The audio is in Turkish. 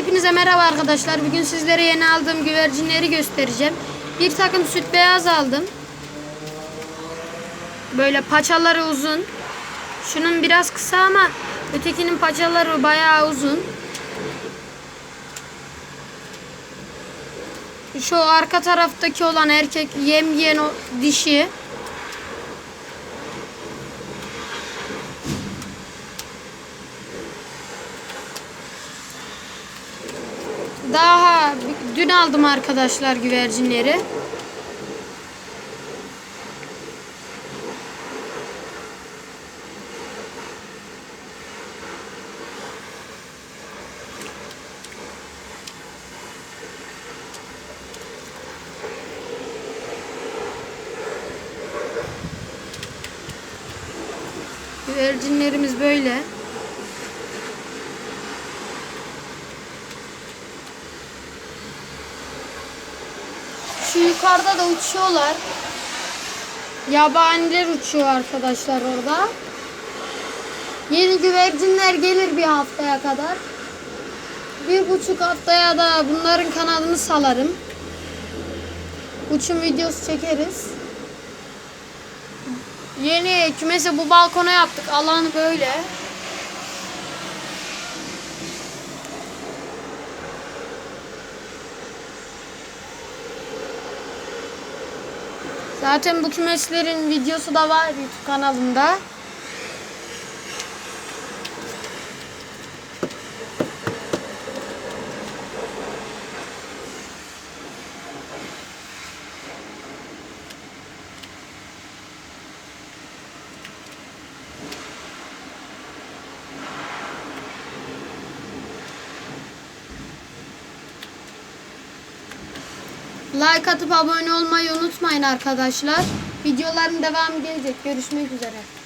Hepinize merhaba arkadaşlar. Bugün sizlere yeni aldığım güvercinleri göstereceğim. Bir takım süt beyaz aldım. Böyle paçaları uzun. Şunun biraz kısa ama ötekinin paçaları bayağı uzun. Şu arka taraftaki olan erkek yem yiyen o dişi. Daha dün aldım arkadaşlar güvercinleri. Güvercinlerimiz böyle. Şu yukarıda da uçuyorlar. Yabaniler uçuyor arkadaşlar orada. Yeni güvercinler gelir bir haftaya kadar. Bir buçuk haftaya da bunların kanadını salarım. Uçum videosu çekeriz. Yeni kümesi bu balkona yaptık. Alanı böyle. Zaten bu kümeslerin videosu da var YouTube kanalımda. Like atıp abone olmayı unutmayın arkadaşlar. Videoların devamı gelecek. Görüşmek üzere.